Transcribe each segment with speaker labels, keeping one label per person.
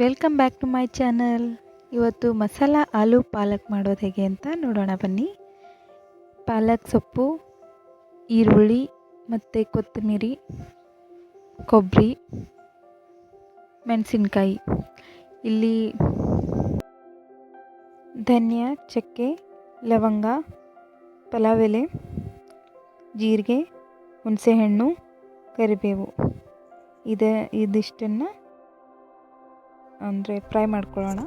Speaker 1: Welcome back to my channel. ಇವತ್ತು ಮಸಾಲ ಆಲೂ ಪಾಲಕ್ ಮಾಡೋದು ಹೇಗೆ ಅಂತ ನೋಡೋಣ ಬನ್ನಿ. ಪಾಲಕ್ ಸೊಪ್ಪು, ಈರುಳ್ಳಿ ಮತ್ತು ಕೊತ್ತಂಬರಿ, ಕೊಬ್ಬರಿ, ಮೆಣಸಿನ್ಕಾಯಿ. ಇಲ್ಲಿ ಧನಿಯ, ಚಕ್ಕೆ, ಲವಂಗ ಪಲಾವ್ ಎಲೆ ಜೀರಿಗೆ, ಹುಣಸೆಹಣ್ಣು, ಕರಿಬೇವು. ಇದೆ ಇದಿಷ್ಟನ್ನು ಅಂದರೆ ಫ್ರೈ ಮಾಡ್ಕೊಳ್ಳೋಣ.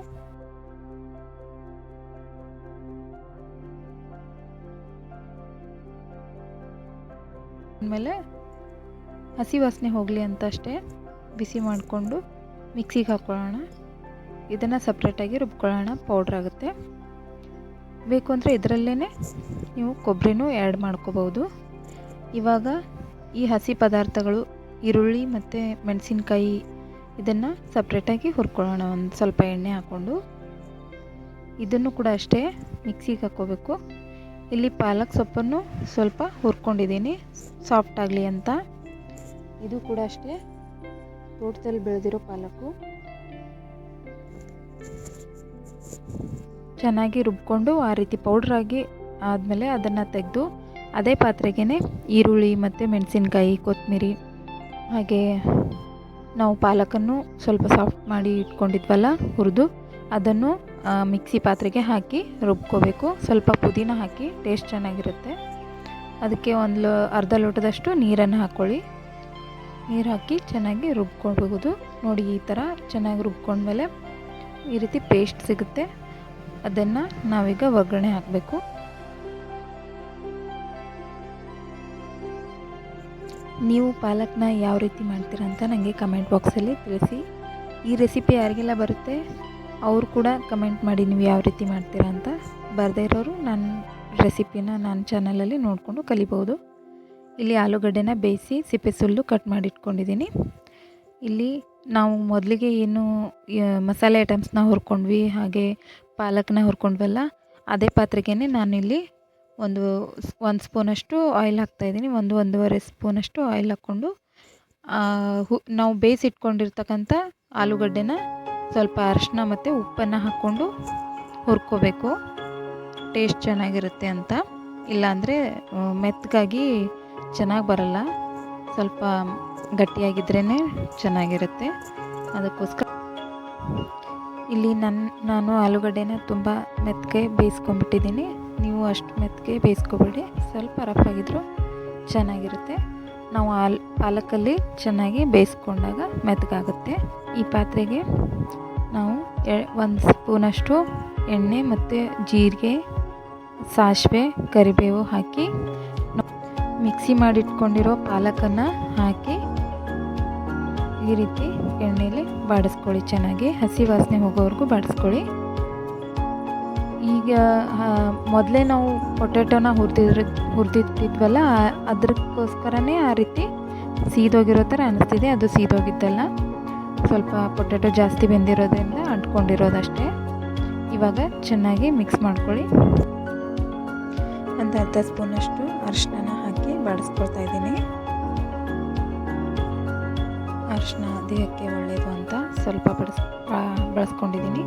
Speaker 1: ಆಮೇಲೆ ಹಸಿ ವಾಸನೆ ಹೋಗಲಿ ಅಂತ ಅಷ್ಟೇ ಬಿಸಿ ಮಾಡಿಕೊಂಡು ಮಿಕ್ಸಿಗೆ ಹಾಕ್ಕೊಳ್ಳೋಣ ಇದನ್ನು ಸಪ್ರೇಟಾಗಿ ರುಬ್ಕೊಳ್ಳೋಣ, ಪೌಡ್ರ್ ಆಗುತ್ತೆ. ಬೇಕು ಅಂದರೆ ಇದರಲ್ಲೇ ನೀವು ಕೊಬ್ಬರಿನೂ ಆ್ಯಡ್ ಮಾಡ್ಕೋಬೋದು. ಇವಾಗ ಈ ಹಸಿ ಪದಾರ್ಥಗಳು, ಈರುಳ್ಳಿ ಮತ್ತು ಮೆಣಸಿನ್ಕಾಯಿ ಇದನ್ನು ಸಪ್ರೇಟಾಗಿ ಹುರ್ಕೊಳ್ಳೋಣ. ಒಂದು ಸ್ವಲ್ಪ ಎಣ್ಣೆ ಹಾಕ್ಕೊಂಡು. ಇದನ್ನು ಕೂಡ ಅಷ್ಟೇ ಮಿಕ್ಸಿಗೆ ಹಾಕ್ಕೋಬೇಕು. ಇಲ್ಲಿ ಪಾಲಕ್ ಸೊಪ್ಪನ್ನು ಸ್ವಲ್ಪ ಹುರ್ಕೊಂಡಿದ್ದೀನಿ. ಸಾಫ್ಟ್ ಆಗಲಿ ಅಂತ. ಇದು ಕೂಡ ಅಷ್ಟೇ ತೋಟದಲ್ಲಿ ಬೆಳೆದಿರೋ ಪಾಲಕು ಚೆನ್ನಾಗಿ ರುಬ್ಕೊಂಡು ಆ ರೀತಿ ಪೌಡ್ರಾಗಿ ಆದಮೇಲೆ ಅದನ್ನು ತೆಗೆದು, ಅದೇ ಪಾತ್ರೆಗೇ ಈರುಳ್ಳಿ ಮತ್ತು ಮೆಣಸಿನ್ಕಾಯಿ ಕೊತ್ತಂಬರಿ ಹಾಗೆ ನಾವು ಪಾಲಕನ್ನು ಸ್ವಲ್ಪ ಸಾಫ್ಟ್ ಮಾಡಿ ಇಟ್ಕೊಂಡಿದ್ವಲ್ಲ ಹುರಿದು, ಅದನ್ನು ಮಿಕ್ಸಿ ಪಾತ್ರೆಗೆ ಹಾಕಿ ರುಬ್ಕೋಬೇಕು. ಸ್ವಲ್ಪ ಪುದೀನ ಹಾಕಿ ಟೇಸ್ಟ್ ಚೆನ್ನಾಗಿರುತ್ತೆ. ಅದಕ್ಕೆ ಒಂದು ಅರ್ಧ ಲೋಟದಷ್ಟು ನೀರನ್ನು ಹಾಕ್ಕೊಳ್ಳಿ. ನೀರು ಹಾಕಿ ಚೆನ್ನಾಗಿ ರುಬ್ಕೊಳ್ಬಹುದು. ನೋಡಿ, ಈ ಥರ ಚೆನ್ನಾಗಿ ರುಬ್ಕೊಂಡ್ಮೇಲೆ ಈ ರೀತಿ ಪೇಸ್ಟ್ ಸಿಗುತ್ತೆ. ಅದನ್ನು ನಾವೀಗ ಒಗ್ಗರಣೆ ಹಾಕಬೇಕು. ನೀವು ಪಾಲಕ್ನ ಯಾವ ರೀತಿ ಮಾಡ್ತೀರಾ ಅಂತ ನನಗೆ ಕಮೆಂಟ್ ಬಾಕ್ಸಲ್ಲಿ ತಿಳಿಸಿ. ಈ ರೆಸಿಪಿ ಯಾರಿಗೆಲ್ಲ ಬರುತ್ತೆ, ಅವರು ಕೂಡ ಕಮೆಂಟ್ ಮಾಡಿ ನೀವು ಯಾವ ರೀತಿ ಮಾಡ್ತೀರಾ ಅಂತ. ಬರದೇ ಇರೋರು ನನ್ನ ರೆಸಿಪಿನ ನನ್ನ ಚಾನಲಲ್ಲಿ ನೋಡಿಕೊಂಡು ಕಲಿಬೋದು ಇಲ್ಲಿ ಆಲೂಗಡ್ಡೆನ ಬೇಯಿಸಿ ಸಿಪ್ಪೆ ಸುಲ್ಲು ಕಟ್ ಮಾಡಿ ಇಟ್ಕೊಂಡಿದ್ದೀನಿ. ಇಲ್ಲಿ ನಾವು ಮೊದಲಿಗೆ ಏನು ಮಸಾಲೆ ಐಟಮ್ಸ್ನ ಹುರ್ಕೊಂಡ್ವಿ, ಹಾಗೆ ಪಾಲಕ್ನ ಹುರ್ಕೊಂಡ್ವಲ್ಲ, ಅದೇ ಪಾತ್ರೆಗೇ ನಾನಿಲ್ಲಿ ಒಂದು ಒಂದು ಸ್ಪೂನಷ್ಟು ಆಯಿಲ್ ಹಾಕ್ತಾಯಿದ್ದೀನಿ ಒಂದು ಒಂದೂವರೆ ಸ್ಪೂನಷ್ಟು ಆಯಿಲ್ ಹಾಕ್ಕೊಂಡು ಹು, ನಾವು ಬೇಯಿಸಿಟ್ಕೊಂಡಿರ್ತಕ್ಕಂಥ ಆಲೂಗಡ್ಡೆನ ಸ್ವಲ್ಪ ಅರಿಶಿನ ಮತ್ತು ಉಪ್ಪನ್ನು ಹಾಕ್ಕೊಂಡು ಹುರ್ಕೋಬೇಕು. ಟೇಸ್ಟ್ ಚೆನ್ನಾಗಿರುತ್ತೆ ಅಂತ. ಇಲ್ಲಾಂದರೆ ಮೆತ್ತಗಾಗಿ ಚೆನ್ನಾಗಿ ಬರಲ್ಲ. ಸ್ವಲ್ಪ ಗಟ್ಟಿಯಾಗಿದ್ರೇ ಚೆನ್ನಾಗಿರುತ್ತೆ. ಅದಕ್ಕೋಸ್ಕರ ಇಲ್ಲಿ ನನ್ನ ನಾನು ಆಲೂಗಡ್ಡೆನ ತುಂಬ ಮೆತ್ತಗೆ ಬೇಯಿಸ್ಕೊಂಬಿಟ್ಟಿದ್ದೀನಿ ನೀವು ಅಷ್ಟು ಮೆತ್ತಗೆ ಬೇಯಿಸ್ಕೊಬೇಡಿ. ಸ್ವಲ್ಪ ರಫ್ ಆಗಿದ್ರು ಚೆನ್ನಾಗಿರುತ್ತೆ. ನಾವು ಆಲ್ ಪಾಲಕಲ್ಲಿ ಚೆನ್ನಾಗಿ ಬೇಯಿಸ್ಕೊಂಡಾಗ ಮೆತ್ತಗಾಗುತ್ತೆ. ಈ ಪಾತ್ರೆಗೆ ನಾವು ಒಂದು ಸ್ಪೂನಷ್ಟು ಎಣ್ಣೆ ಮತ್ತು ಜೀರಿಗೆ, ಸಾಸಿವೆ, ಕರಿಬೇವು ಹಾಕಿ ಮಿಕ್ಸಿ ಮಾಡಿಟ್ಕೊಂಡಿರೋ ಪಾಲಕನ್ನು ಹಾಕಿ ಈ ರೀತಿ ಎಣ್ಣೆಯಲ್ಲಿ ಬಾಡಿಸ್ಕೊಳ್ಳಿ. ಚೆನ್ನಾಗಿ ಹಸಿ ವಾಸನೆ ಹೋಗೋವರೆಗೂ ಬಾಡಿಸ್ಕೊಳ್ಳಿ. ಈಗ ಮೊದಲೇ ನಾವು ಪೊಟ್ಯಾಟೋನ ಹುರಿದಿರ ಹುರಿದಿಟ್ಟಿದ್ವಲ್ಲ ಅದಕ್ಕೋಸ್ಕರನೇ ಆ ರೀತಿ ಸೀದೋಗಿರೋ ಥರ ಅನ್ನಿಸ್ತಿದೆ ಅದು ಸೀದೋಗಿದ್ದಲ್ಲ. ಸ್ವಲ್ಪ ಪೊಟ್ಯಾಟೊ ಜಾಸ್ತಿ ಬೆಂದಿರೋದ್ರಿಂದ ಅಂಟ್ಕೊಂಡಿರೋದಷ್ಟೇ. ಇವಾಗ ಚೆನ್ನಾಗಿ ಮಿಕ್ಸ್ ಮಾಡ್ಕೊಳ್ಳಿ. ಒಂದು ಅರ್ಧ ಸ್ಪೂನಷ್ಟು ಅರಿಶಿನ ಹಾಕಿ ಬಾಡಿಸ್ಕೊಳ್ತಾ ಇದ್ದೀನಿ. ಅರಿಶಿನ ದೇಹಕ್ಕೆ ಒಳ್ಳೆಯದು ಅಂತ ಸ್ವಲ್ಪ ಬಳಸ್ ಬಳಸ್ಕೊಂಡಿದ್ದೀನಿ.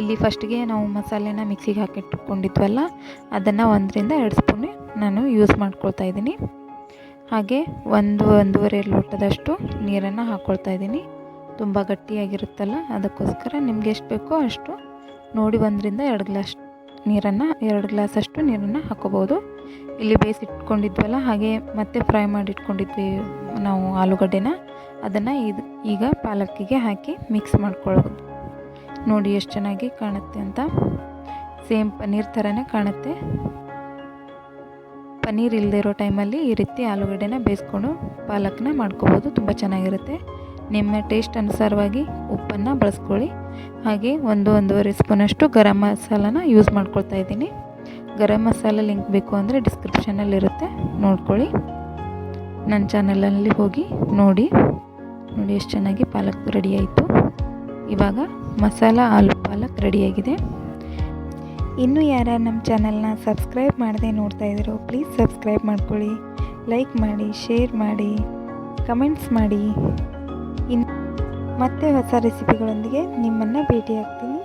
Speaker 1: ಇಲ್ಲಿ ಫಸ್ಟ್ಗೆ ನಾವು ಮಸಾಲೆನ ಮಿಕ್ಸಿಗೆ ಹಾಕಿಟ್ಕೊಂಡಿದ್ವಲ್ಲ, ಅದನ್ನು ಒಂದರಿಂದ ಎರಡು ಸ್ಪೂನ್ ನಾನು ಯೂಸ್ ಮಾಡ್ಕೊಳ್ತಾ ಇದ್ದೀನಿ. ಹಾಗೆ ಒಂದು, ಒಂದೂವರೆ ಲೋಟದಷ್ಟು ನೀರನ್ನು ಹಾಕ್ಕೊಳ್ತಾ ಇದ್ದೀನಿ. ತುಂಬ ಗಟ್ಟಿಯಾಗಿರುತ್ತಲ್ಲ, ಅದಕ್ಕೋಸ್ಕರ ನಿಮ್ಗೆ ಎಷ್ಟು ಬೇಕೋ ಅಷ್ಟು ನೋಡಿ ಒಂದರಿಂದ ಎರಡು ಗ್ಲಾಸ್ ನೀರನ್ನು, ಎರಡು ಗ್ಲಾಸಷ್ಟು ನೀರನ್ನು ಹಾಕೋಬೋದು ಇಲ್ಲಿ ಬೇಯಿಸಿಟ್ಕೊಂಡಿದ್ವಲ್ಲ, ಹಾಗೆ ಮತ್ತೆ ಫ್ರೈ ಮಾಡಿ ಇಟ್ಕೊಂಡಿದ್ವಿ ನಾವು ಆಲೂಗಡ್ಡೆನ. ಅದನ್ನು ಇದು ಈಗ ಪಾಲಕ್ಕಿಗೆ ಹಾಕಿ ಮಿಕ್ಸ್ ಮಾಡ್ಕೊಳ್ಳೋದು. ನೋಡಿ ಎಷ್ಟು ಚೆನ್ನಾಗಿ ಕಾಣುತ್ತೆ ಅಂತ. ಸೇಮ್ ಪನ್ನೀರ್ ಥರನೇ ಕಾಣುತ್ತೆ. ಪನ್ನೀರ್ ಇಲ್ಲದೆ ಇರೋ ಟೈಮಲ್ಲಿ ಈ ರೀತಿ ಆಲೂಗಡ್ಡೆನ ಬೇಯಿಸ್ಕೊಂಡು ಪಾಲಕ್ನ ಮಾಡ್ಕೋಬೋದು, ತುಂಬ ಚೆನ್ನಾಗಿರುತ್ತೆ. ನಿಮ್ಮ ಟೇಸ್ಟ್ ಅನುಸಾರವಾಗಿ ಉಪ್ಪನ್ನು ಬಳಸ್ಕೊಳ್ಳಿ. ಹಾಗೆ ಒಂದು ಒಂದೂವರೆ ಸ್ಪೂನಷ್ಟು ಗರಂ ಮಸಾಲನ ಯೂಸ್ ಮಾಡ್ಕೊಳ್ತಾ ಇದ್ದೀನಿ. ಗರಂ ಮಸಾಲ ಲಿಂಕ್ ಬೇಕು ಅಂದರೆ ಡಿಸ್ಕ್ರಿಪ್ಷನಲ್ಲಿರುತ್ತೆ ನೋಡ್ಕೊಳ್ಳಿ. ನನ್ನ ಚಾನಲಲ್ಲಿ ಹೋಗಿ ನೋಡಿ. ನೋಡಿ ಎಷ್ಟು ಚೆನ್ನಾಗಿ ಪಾಲಕ್ ರೆಡಿ ಆಯಿತು. ಇವಾಗ ಮಸಾಲ ಆಲೂ ಪಾಲಕ್ ರೆಡಿಯಾಗಿದೆ ಇನ್ನೂ ಯಾರು ನಮ್ಮ ಚಾನಲ್ನ ಸಬ್ಸ್ಕ್ರೈಬ್ ಮಾಡದೆ ನೋಡ್ತಾ ಇದ್ದೀರೋ, ಪ್ಲೀಸ್ ಸಬ್ಸ್ಕ್ರೈಬ್ ಮಾಡ್ಕೊಳ್ಳಿ. ಲೈಕ್ ಮಾಡಿ, ಶೇರ್ ಮಾಡಿ, ಕಮೆಂಟ್ಸ್ ಮಾಡಿ. ಇನ್ ಮತ್ತೆ ಹೊಸ ರೆಸಿಪಿಗಳೊಂದಿಗೆ ನಿಮ್ಮನ್ನು ಭೇಟಿಯಾಗ್ತೀನಿ.